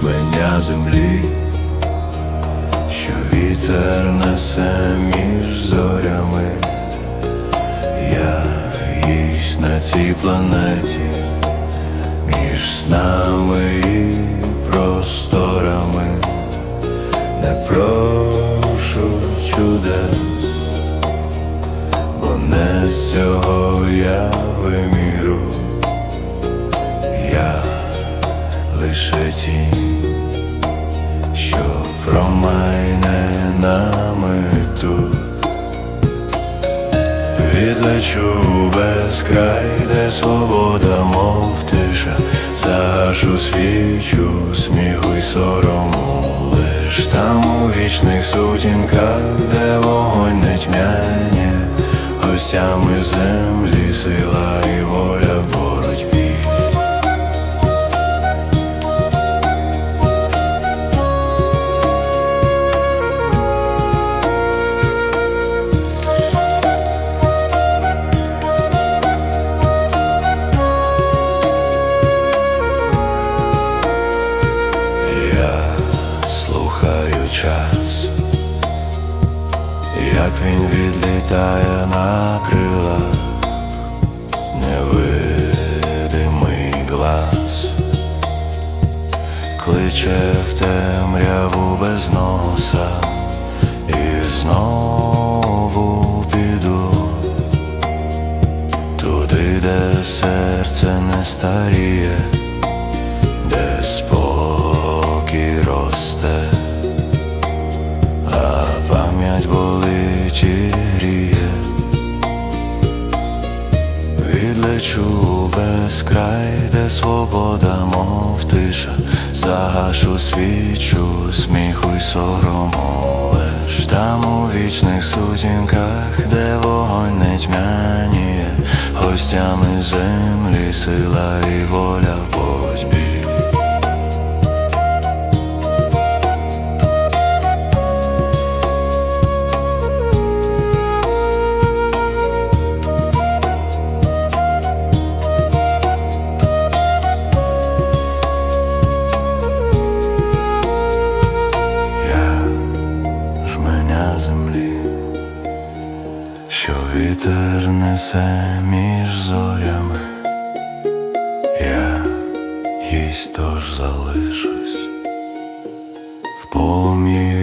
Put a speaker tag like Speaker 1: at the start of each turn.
Speaker 1: жменя землі, що вітер несе між зорями, я їсть на цій планеті, між снами і просторами, не прошу чудес, бо не з цього я вимірю. Лише тінь що промайне нами тут Відлечу без край, де свобода, мов тиша, загашу свічу, сміху й сорому, лиш там у вічних сутінках, де вогонь не тьмяне, гостями землі, сила як він відлітає на крилах, невидимий глас, кличе в темряву без носа і знову піду. Туди, де серце не старіє відлечу без край, де свобода, мов тиша, загашу свічу, сміху й сорому, лиш. Там у вічних сутінках, де вогонь не тьмяніє, гостями землі, сила і воля в вітер несе між зорями, я їсть тож залишусь в полум'ї